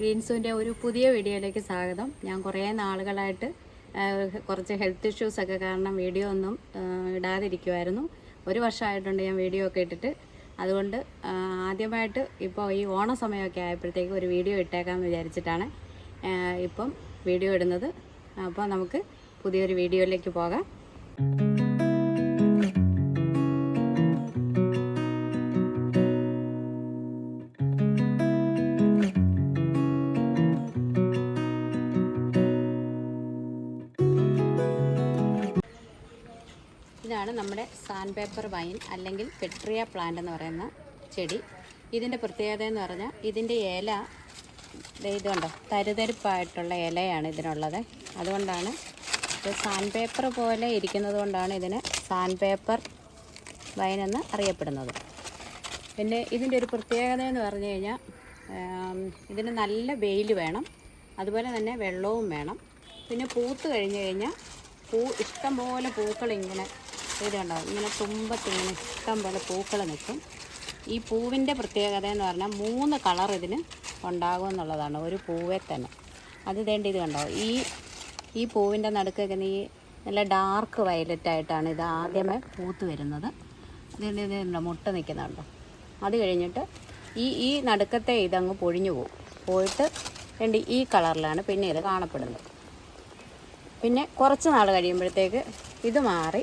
ഗ്രീൻസുവിന്റെ ഒരു പുതിയ വീഡിയോയിലേക്ക് സ്വാഗതം. ഞാൻ കുറേ നാളുകളായിട്ട് കുറച്ച് ഹെൽത്ത് ഇഷ്യൂസൊക്കെ കാരണം വീഡിയോ ഒന്നും ഇടാതിരിക്കുമായിരുന്നു ഒരു വർഷമായിട്ടുണ്ട് ഞാൻ വീഡിയോ ഒക്കെ ഇട്ടിട്ട്. അതുകൊണ്ട് ആദ്യമായിട്ട് ഇപ്പോൾ ഈ ഓണ സമയമൊക്കെ ആയപ്പോഴത്തേക്ക് ഒരു വീഡിയോ ഇട്ടേക്കാമെന്ന് വിചാരിച്ചിട്ടാണ് ഇപ്പം വീഡിയോ ഇടുന്നത്. അപ്പോൾ നമുക്ക് പുതിയൊരു വീഡിയോയിലേക്ക് പോകാം. ഇതാണ് നമ്മുടെ സാൻഡ് പേപ്പർ വൈൻ അല്ലെങ്കിൽ പെട്രിയ പ്ലാന്റ് എന്ന് പറയുന്ന ചെടി. ഇതിന്റെ പ്രത്യേകത എന്ന് പറഞ്ഞാൽ ഇതിന്റെ ഇല ഇതുണ്ടോ തരുതരിപ്പായിട്ടുള്ള ഇലയാണ് ഇതിനുള്ളത്. അതുകൊണ്ടാണ് സാൻഡ് പേപ്പർ പോലെ ഇരിക്കുന്നത് കൊണ്ടാണ് ഇതിന് സാൻഡ് പേപ്പർ വൈൻ എന്ന് അറിയപ്പെടുന്നത്. പിന്നെ ഇതിന്റെ ഒരു പ്രത്യേകത എന്ന് പറഞ്ഞു കഴിഞ്ഞാൽ ഇതിന് നല്ല വെയിൽ വേണം അതുപോലെ തന്നെ വെള്ളവും വേണം. പിന്നെ പൂത്ത് കഴിഞ്ഞ് കഴിഞ്ഞാൽ പൂ ഇഷ്ടംപോലെ പൂക്കൾ ഇങ്ങനെ ഇങ്ങനെ തുമ്പത്ത് ഇങ്ങനെ ഇഷ്ടം പോലെ പൂക്കൾ നിൽക്കും. ഈ പൂവിന്റെ പ്രത്യേകത എന്ന് പറഞ്ഞാൽ മൂന്ന് കളർ ഇതിന് ഉണ്ടാകും എന്നുള്ളതാണ്. ഒരു പൂവേ തന്നെ. അത് തേണ്ടി ഇത് കണ്ടോ? ഈ ഈ പൂവിന്റെ നടുക്കൊക്കെ ഈ നല്ല ഡാർക്ക് വയലറ്റ് ആയിട്ടാണ് ഇത് ആദ്യമേ പൂത്ത് വരുന്നത്. ഇതിന്റെ ഇത് മുട്ട നിൽക്കുന്നുണ്ടോ അത് കഴിഞ്ഞിട്ട് ഈ ഈ നടുക്കത്തെ ഇതങ്ങ് പൊഴിഞ്ഞു പോകും. പോയിട്ട് രണ്ട് ഈ കളറിലാണ് പിന്നെ ഇത് കാണപ്പെടുന്നത്. പിന്നെ കുറച്ച് നാൾ കഴിയുമ്പോഴത്തേക്ക് ഇത് മാറി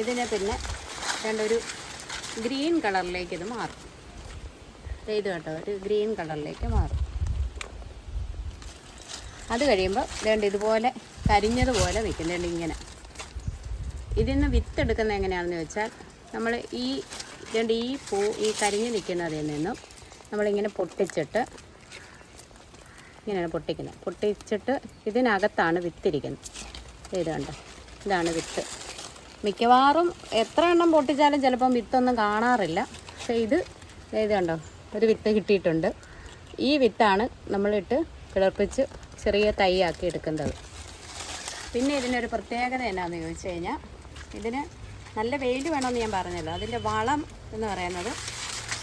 ഇതിനെ പിന്നെ രണ്ടൊരു ഗ്രീൻ കളറിലേക്ക് ഇത് മാറും. ഇത് കേട്ടോ ഒരു ഗ്രീൻ കളറിലേക്ക് മാറും. അത് കഴിയുമ്പോൾ രണ്ട് ഇതുപോലെ കരിഞ്ഞതുപോലെ നിൽക്കുന്നുണ്ട് ഇങ്ങനെ. ഇതിൽ നിന്ന് വിത്ത് എടുക്കുന്നത് എങ്ങനെയാണെന്ന് വെച്ചാൽ നമ്മൾ ഈ രണ്ട് ഈ പൂ ഈ കരിഞ്ഞ് നിൽക്കുന്നതിൽ നിന്നും നമ്മളിങ്ങനെ പൊട്ടിച്ചിട്ട് ഇങ്ങനെയാണ് പൊട്ടിക്കുന്നത്. പൊട്ടിച്ചിട്ട് ഇതിനകത്താണ് വിത്തിരിക്കുന്നത്. ഇത് കണ്ടോ ഇതാണ് വിത്ത്. മിക്കവാറും എത്ര എണ്ണം പൊട്ടിച്ചാലും ചിലപ്പം വിത്തൊന്നും കാണാറില്ല. പക്ഷേ ഇത് ഇത് കണ്ടോ? ഒരു വിത്ത് കിട്ടിയിട്ടുണ്ട്. ഈ വിത്താണ് നമ്മളിട്ട് കിളർപ്പിച്ച് ചെറിയ തൈയാക്കി എടുക്കുന്നത്. പിന്നെ ഇതിനൊരു പ്രത്യേകത എന്നാന്ന് ചോദിച്ചു കഴിഞ്ഞാൽ ഇതിന് നല്ല വെയിൽ വേണമെന്ന് ഞാൻ പറഞ്ഞല്ലോ. അതിന്റെ വളം എന്ന് പറയുന്നത്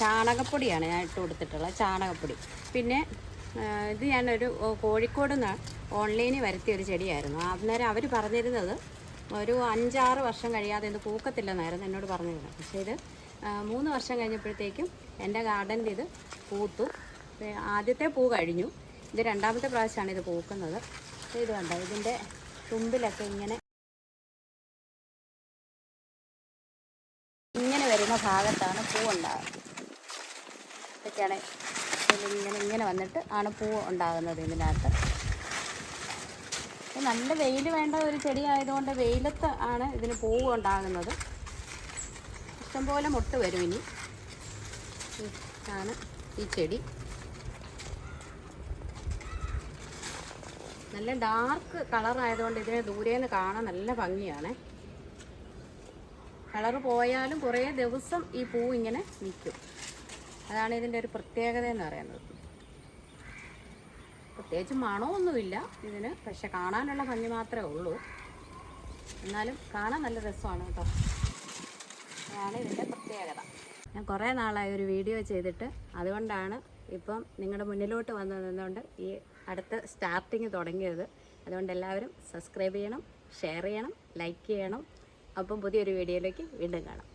ചാണകപ്പൊടിയാണ് ഞാൻ ഇട്ട് കൊടുത്തിട്ടുള്ളത് ചാണകപ്പൊടി. പിന്നെ ഇത് ഞാനൊരു കോഴിക്കോട് നിന്ന് ഓൺലൈനിൽ വരുത്തിയ ഒരു ചെടിയായിരുന്നു. അന്നേരം അവർ പറഞ്ഞിരുന്നത് ഒരു അഞ്ചാറ് വർഷം കഴിയാതെ ഇത് പൂക്കത്തില്ലെന്നായിരുന്നു എന്നോട് പറഞ്ഞിരുന്നത്. പക്ഷേ ഇത് മൂന്ന് വർഷം കഴിഞ്ഞപ്പോഴത്തേക്കും എന്റെ ഗാർഡനിൽ ഇത് പൂത്തു. ആദ്യത്തെ പൂ കഴിഞ്ഞു. ഇത് രണ്ടാമത്തെ പ്രാവശ്യമാണ് ഇത് പൂക്കുന്നത്. ഇത് കണ്ടോ? ഇതിന്റെ തുമ്പിലൊക്കെ ഇങ്ങനെ ഇങ്ങനെ വരുന്ന ഭാഗത്താണ് പൂ ഉണ്ടാകുന്നത്. ഇതൊക്കെയാണ് ഇങ്ങനെ ഇങ്ങനെ വന്നിട്ട് ആണ് പൂ ഉണ്ടാകുന്നത് ഇതിനകത്ത്. ഇത് നല്ല വെയിൽ വേണ്ട ഒരു ചെടി ആയതുകൊണ്ട് വെയിലത്ത് ആണ് ഇതിന് പൂവ് ഉണ്ടാകുന്നത്. ഇഷ്ടംപോലെ മുട്ട് വരും ഇനി. ആണ് ഈ ചെടി. നല്ല ഡാർക്ക് കളർ ആയതുകൊണ്ട് ഇതിനെ നിന്ന് കാണാൻ നല്ല ഭംഗിയാണ്. കളർ പോയാലും കുറേ ദിവസം ഈ പൂ ഇങ്ങനെ നിൽക്കും. അതാണ് ഇതിന്റെ ഒരു പ്രത്യേകത എന്ന് പറയുന്നത്. പ്രത്യേകിച്ച് മണമൊന്നുമില്ല. ഇതിന് പക്ഷെ കാണാനുള്ള ഭംഗി മാത്രമേ ഉള്ളൂ. എന്നാലും കാണാൻ നല്ല രസമാണ് കേട്ടോ. അതാണ് ഇതിന്റെ പ്രത്യേകത. ഞാൻ കുറേ നാളായി ഒരു വീഡിയോ ചെയ്തിട്ട് അതുകൊണ്ടാണ് ഇപ്പം നിങ്ങളുടെ മുന്നിലോട്ട് വന്നു നിന്നുകൊണ്ട് ഈ അടുത്ത സ്റ്റാർട്ടിങ് തുടങ്ങിയത്. അതുകൊണ്ട് എല്ലാവരും സബ്സ്ക്രൈബ് ചെയ്യണം ഷെയർ ചെയ്യണം ലൈക്ക് ചെയ്യണം. അപ്പം പുതിയൊരു വീഡിയോയിലേക്ക് വീണ്ടും കാണാം.